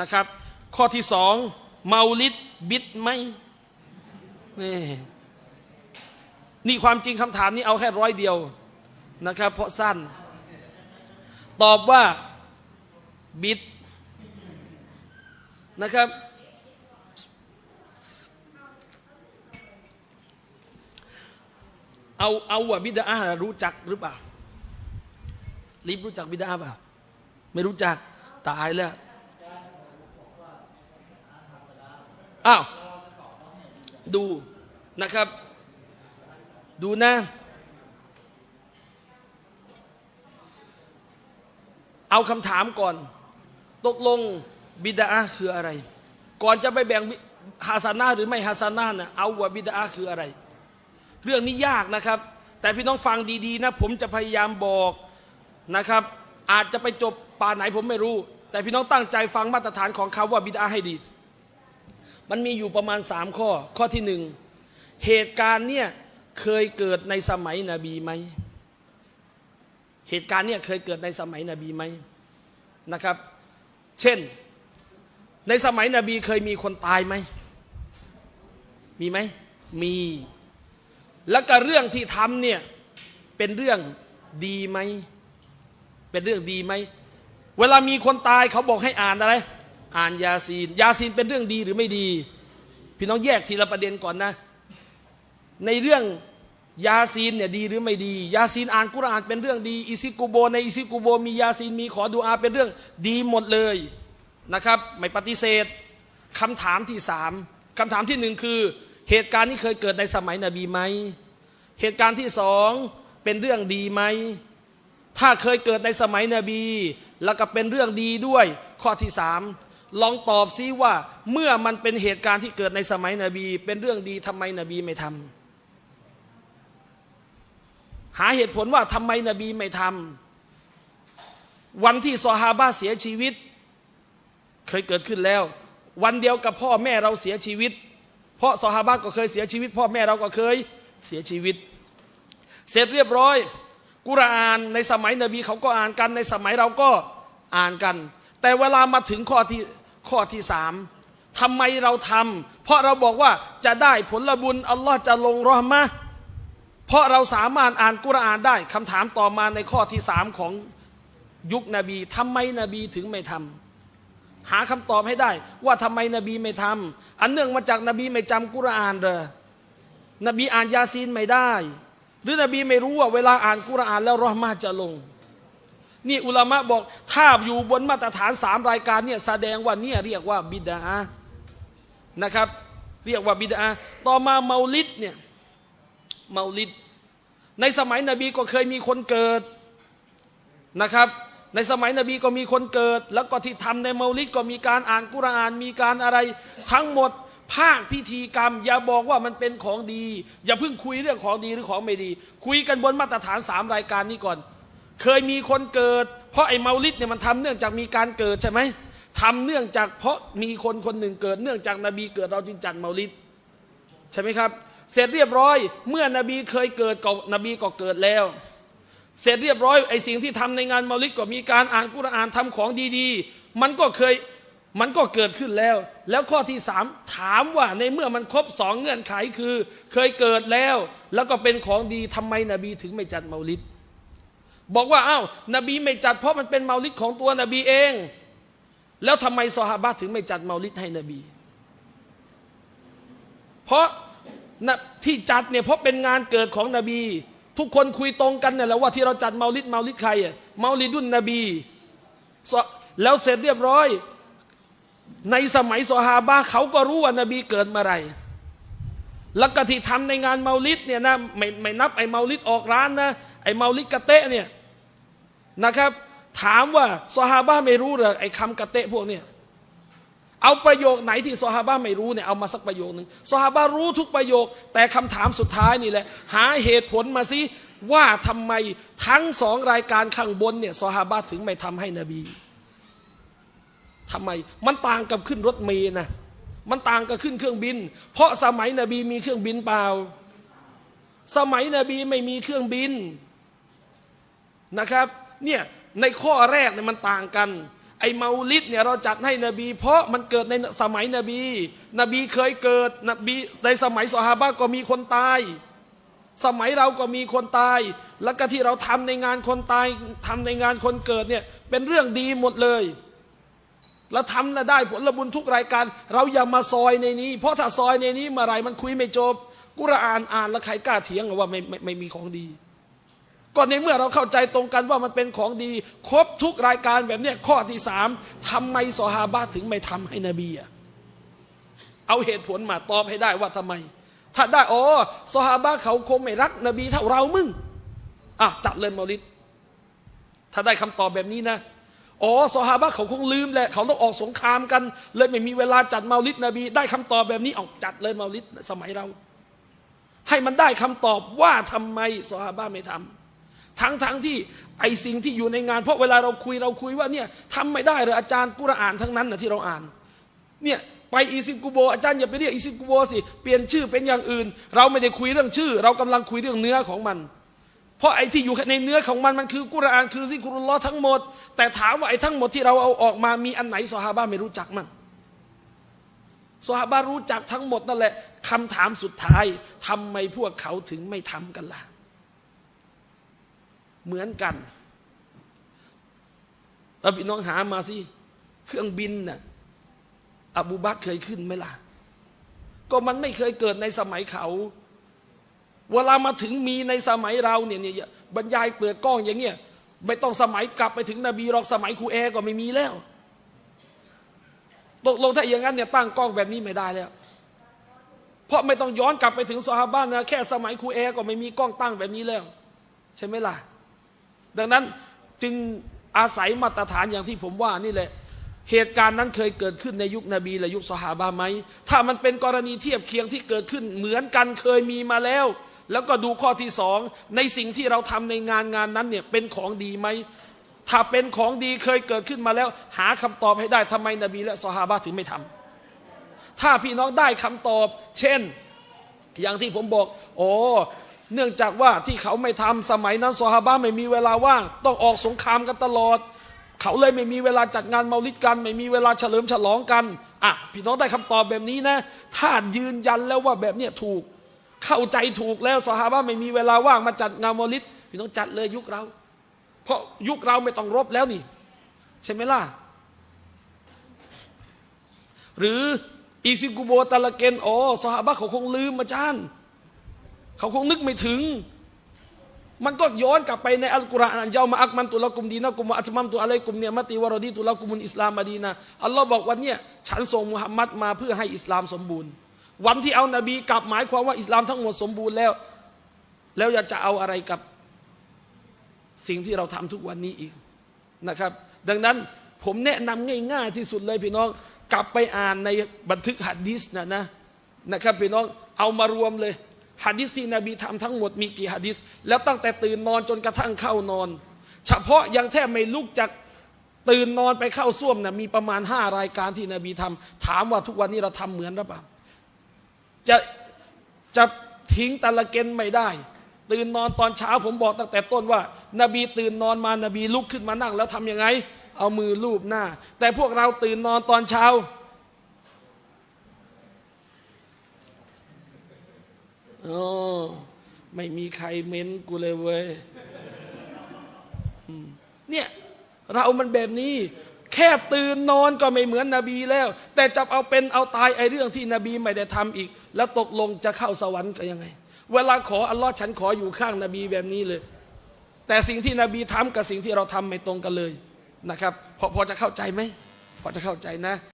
นะครับ ข้อที่สองเมาลิดบิดไหมนี่นี่ความจริงคำถามนี้เอาแค่ร้อยเดียวนะครับ เพราะสั้น ตอบว่าบิดนะครับ เอาเอาว่าบิดารู้จักหรือเปล่าลิบรู้จักบิดาเปล่าไม่รู้จักตายแล้ว อ้าวดูนะครับ ดูนะเอาคำถามก่อน ตกลงบิดาคืออะไร ก่อนจะไปแบ่งฮาสานาหรือไม่ฮาสานานะเอาว่าบิดาคืออะไร เรื่องนี้ยากนะครับ แต่พี่น้องฟังดีๆนะ ผมจะพยายามบอกนะครับ อาจจะไปจบป่าไหนผมไม่รู้ แต่พี่น้องตั้งใจฟังมาตรฐานของคำว่าบิดาให้ดี มันมีอยู่ประมาณสามข้อ ข้อที่หนึ่งเหตุการณ์เนี่ยเคยเกิดในสมัยนบีไหม เหตุการณ์เนี่ยเคยเกิดในสมัยนบีไหมนะครับ เช่น ในสมัยนบีเคยมีคนตายไหม มีไหม มี แล้วก็เรื่องที่ทำเนี่ยเป็นเรื่องดีไหม เป็นเรื่องดีไหม เวลามีคนตายเขาบอกให้อ่านอะไร อ่านยาซีน ยาซีนเป็นเรื่องดีหรือไม่ดี พี่น้องแยกทีละประเด็นก่อนนะ ในเรื่องยาซีนเนี่ยดีหรือไม่ดี ยาซีนอ่านกุรอานเป็นเรื่องดีอิซิกุโบ ในอิซิกุโบ มียาซีนมีขอดูอาเป็นเรื่องดีหมดเลยนะครับ ไม่ปฏิเสธคำถามที่สามคำถามที่หนึ่งคือ เหตุการณ์นี้เคยเกิดในสมัยนบีไหมเหตุการณ์ที่สองเป็นเรื่องดีไหมถ้าเคยเกิดในสมัยนบี แล้วก็เป็นเรื่องดีด้วยข้อที่สาม ลองตอบซิว่าเมื่อมันเป็นเหตุการณ์ที่เกิดในสมัยนบี เป็นเรื่องดีทำไมนบีไม่ทำหาเหตุผลว่าทำไมนบีไม่ทำวันที่ซอฮาบะเสียชีวิต เคยเกิดขึ้นแล้ว วันเดียวกับพ่อแม่เราเสียชีวิต เพราะซอฮาบะก็เคยเสียชีวิต พ่อแม่เราก็เคยเสียชีวิต เสร็จเรียบร้อย กุรอานในสมัยนบีเขาก็อ่านกันในสมัยเราก็อ่านกัน แต่เวลามาถึงข้อที่ ข้อที่สามทำไมเราทำเพราะเราบอกว่าจะได้ผลบุญอัลลอฮ์จะลงรอห์มะเพราะเราสามารถอ่านกุรอานได้คำถามต่อมาในข้อที่สามของยุคนบีทำไมนบีถึงไม่ทำหาคำตอบให้ได้ ว่าทำไมนบีไม่ทำอันเนื่องมาจากนบีไม่จำกุรอานเด้อนบีอ่านยาซีนไม่ได้ หรือนบีไม่รู้ว่าเวลาอ่านกุรอานแล้วรอห์มาจะลง นี่อุลามะบอกถ้าอยู่บนมาตรฐานสามรายการเนี่ยแสดงว่าเนี่ยเรียกว่าบิดานะครับ เรียกว่าบิดาต่อมาเมาลิดเนี่ยเมาลิดในสมัยนบีก็เคยมีคนเกิดนะครับ ในสมัยนบีก็มีคนเกิด แล้วก็ที่ทำในเมาลิดก็มีการอ่านกุรอานมีการอะไร ทั้งหมดภาคพิธีกรรม อย่าบอกว่ามันเป็นของดี อย่าเพิ่งคุยเรื่องของดีหรือของไม่ดี คุยกันบนมาตรฐานสามรายการนี้ก่อน เคยมีคนเกิด เพราะไอ้เมาลิดเนี่ยมันทำเนื่องจากมีการเกิดใช่ไหมทำเนื่องจากเพราะมีคนคนหนึ่งเกิด เนื่องจากนบีเกิดเราจึงจัดเมาลิดใช่ไหมครับ เสร็จเรียบร้อย เมื่อนบีเคยเกิดก็นบีก็เกิดแล้ว เสร็จเรียบร้อยไอ้สิ่งที่ทำในงานเมาลิดก็มีการอ่านกุรอานทำของดีๆ มันก็เคยมันก็เกิดขึ้นแล้ว แล้วข้อที่สามถามว่าในเมื่อมันครบสองเงื่อนไขคือ เคยเกิดแล้ว แล้วก็เป็นของดีทำไมนบีถึงไม่จัดเมาลิด บอกว่าอ้าวนบีไม่จัดเพราะมันเป็นเมาลิดของตัวนบีเอง แล้วทำไมซอฮาบะถึงไม่จัดเมาลิดให้นบี เพราะที่จัดเนี่ยเพราะเป็นงานเกิดของนบี ทุกคนคุยตรงกันเนี่ยแหละว่าที่เราจัดเมาลิดเมาลิดใครอะเมาลิดุนนบี แล้วเสร็จเรียบร้อย ในสมัยซอฮาบะเขาก็รู้ว่านบีเกิดเมื่อไหร แล้วก็ที่ทำในงานเมาลิดเนี่ยนะไม่ไม่นับไอ้เมาลิดออกร้านนะไอ้เมาลิดกะเตะเนี่ยนะครับ ถามว่าซอฮาบะไม่รู้หรอไอ้คำกะเตะพวกเนี่ยเอาประโยคไหนที่ซอฮาบะไม่รู้เนี่ยเอามาสักประโยคหนึ่งซอฮาบะรู้ทุกประโยค แต่คำถามสุดท้ายนี่แหละ หาเหตุผลมาสิว่าทำไมทั้งสองรายการข้างบนเนี่ยซอฮาบะถึงไม่ทำให้นบีทำไมมันต่างกับขึ้นรถเมล์นะ มันต่างกับขึ้นเครื่องบิน เพราะสมัยนบีมีเครื่องบินเปล่า สมัยนบีไม่มีเครื่องบินนะครับเนี่ยในข้อแรกเนี่ยมันต่างกัน ไอเมาลิดเนี่ยเราจัดให้นบี เพราะมันเกิดในสมัยนบี นบีเคยเกิดนบีในสมัยสหาบะก็มีคนตาย สมัยเราก็มีคนตาย แล้วก็ที่เราทำในงานคนตายทำในงานคนเกิดเนี่ยเป็นเรื่องดีหมดเลย แล้วทำแล้วได้ผลบุญทุกรายการ เราอย่ามาซอยในนี้ เพราะถ้าซอยในนี้เมื่อไรมันคุยไม่จบ กุรอานอ่านแล้วใครกล้าเถียงว่าไม่ไม่ไม่มีของดี ก็ในเมื่อเราเข้าใจตรงกันว่ามันเป็นของดี ครบทุกรายการแบบเนี้ยข้อที่สามทำไมซอฮาบะถึงไม่ทำให้นบีอะเอาเหตุผลมาตอบให้ได้ว่าทำไม ถ้าได้อ๋อซอฮาบะเขาคงไม่รัก นบีเท่าเรามึงอะจัดเลยมาลิดถ้าได้คำตอบแบบนี้นะ อ๋อซอฮาบะเขาคงลืมแหละ เขาต้องออกสงครามกัน เลยไม่มีเวลาจัดมาลิดนบี ได้คำตอบแบบนี้เอาจัดเลยมาลิดสมัยเรา ให้มันได้คำตอบว่าทำไมซอฮาบะไม่ทำทั้งทั้งที่ไอสิ่งที่อยู่ในงาน เพราะเวลาเราคุยเราคุยว่าเนี่ยทำไม่ได้เลยอาจารย์กุรอานทั้งนั้นนะที่เราอ่านเนี่ยไปอีซิกุโบอาจารย์อย่าไปเรียกอีซิกุโบสิเปลี่ยนชื่อเป็นอย่างอื่น เราไม่ได้คุยเรื่องชื่อ เรากำลังคุยเรื่องเนื้อของมัน เพราะไอ้ที่อยู่ในเนื้อของมันมันคือกุรอานคือซิกรุลลอฮ์ทั้งหมด แต่ถามว่าไอ้ทั้งหมดที่เราเอาออกมามีอันไหนซอฮาบะไม่รู้จักมันซอฮาบะรู้จักทั้งหมดนั่นแหละคำถามสุดท้ายทำไมพวกเขาถึงไม่ทำกันล่ะ เหมือนกันเอาพี่น้องหามาสิเครื่องบินน่ะอบูบักเคยขึ้นไหมล่ะ ก็มันไม่เคยเกิดในสมัยเขา เวลามาถึงมีในสมัยเราเนี่ยเนี่ยบรรยายเปิดกล้องอย่างเงี้ยไม่ต้องสมัยกลับไปถึงนบีหรอกสมัยครูแอร์ก็ไม่มีแล้วตกลงถ้าอย่างนั้นเนี่ยตั้งกล้องแบบนี้ไม่ได้แล้ว เพราะไม่ต้องย้อนกลับไปถึงซอฮาบะนะแค่สมัยครูแอร์ก็ไม่มีกล้องตั้งแบบนี้แล้ว ใช่ไหมล่ะ ดังนั้นจึงอาศัยมาตรฐานอย่างที่ผมว่านี่แหละ เหตุการณ์นั้นเคยเกิดขึ้นในยุคนบีและยุคสหาบาไหมถ้ามันเป็นกรณีเทียบเคียงที่เกิดขึ้นเหมือนกันเคยมีมาแล้ว แล้วก็ดูข้อที่สองในสิ่งที่เราทำในงานงานนั้นเนี่ยเป็นของดีไหมถ้าเป็นของดีเคยเกิดขึ้นมาแล้ว หาคำตอบให้ได้ทำไมนบีและสหาบะถึงไม่ทำถ้าพี่น้องได้คำตอบ เช่น อย่างที่ผมบอก โอ้เนื่องจากว่าที่เขาไม่ทำสมัยนั้นซอฮาบะไม่มีเวลาว่าง ต้องออกสงครามกันตลอด เขาเลยไม่มีเวลาจัดงานเมาลิดกัน ไม่มีเวลาเฉลิมฉลองกันอะพี่น้องได้คำตอบแบบนี้นะ ถ้ายืนยันแล้วว่าแบบเนี้ถูก เข้าใจถูกแล้วซอฮาบะไม่มีเวลาว่างมาจัดงานมาลิดพี่น้องจัดเลยยุคเรา เพราะยุคเราไม่ต้องรบแล้วนี่ ใช่ไหมล่ะ หรืออีซิกุโบตะละเกนอ๋อซอฮาบะเขาคงลืมอาจารย์ เขาคงนึกไม่ถึง มันก็ย้อนกลับไปในอัลกุรอานเยามาอักมันตุลกุมดีนะกุมอัจมัมตุอะไรกุมเนี่ยมติวารดีตุลกุมุลอิสลามมาดีนะอัลลอฮ์บอกวันเนี้ยฉันส่งมุฮัมมัดมาเพื่อให้อิสลามสมบูรณ์ วันที่เอานบีกลับหมายความว่าอิสลามทั้งหมดสมบูรณ์แล้ว แล้วอยากจะเอาอะไรกับสิ่งที่เราทำทุกวันนี้อีกนะครับ ดังนั้นผมแนะนำง่าย ๆ ที่สุดเลยพี่น้องกลับไปอ่านในบันทึกหัดดิสนะนะนะครับพี่น้องเอามารวมเลยหัดดิสที่นบีทำทั้งหมดมีกี่หัดดิสแล้วตั้งแต่ตื่นนอนจนกระทั่งเข้านอน เฉพาะยังแทบไม่ลุกจากตื่นนอนไปเข้าส้วมนะมีประมาณห้ารายการที่นบีทำถามว่าทุกวันนี้เราทำเหมือนหรือเปล่า จะจะทิ้งตะละเกนไม่ได้ ตื่นนอนตอนเช้าผมบอกตั้งแต่ต้นว่า นบีตื่นนอนมานบีลุกขึ้นมานั่ง แล้วทำยังไง เอามือลูบหน้า แต่พวกเราตื่นนอนตอนเช้า โอ้ไม่มีใครเม้นกูเลยเว้ยเนี่ย เรามันแบบนี้ แค่ตื่นนอนก็ไม่เหมือนนบีแล้ว แต่จะเอาเป็นเอาตายไอ้เรื่องที่นบีไม่ได้ทำอีก แล้วตกลงจะเข้าสวรรค์ก็ยังไง เวลาขออัลลอฮ์ฉันขออยู่ข้างนบีแบบนี้เลย แต่สิ่งที่นบีทำกับสิ่งที่เราทำไม่ตรงกันเลยนะครับพอพอจะเข้าใจไหมพอจะเข้าใจนะ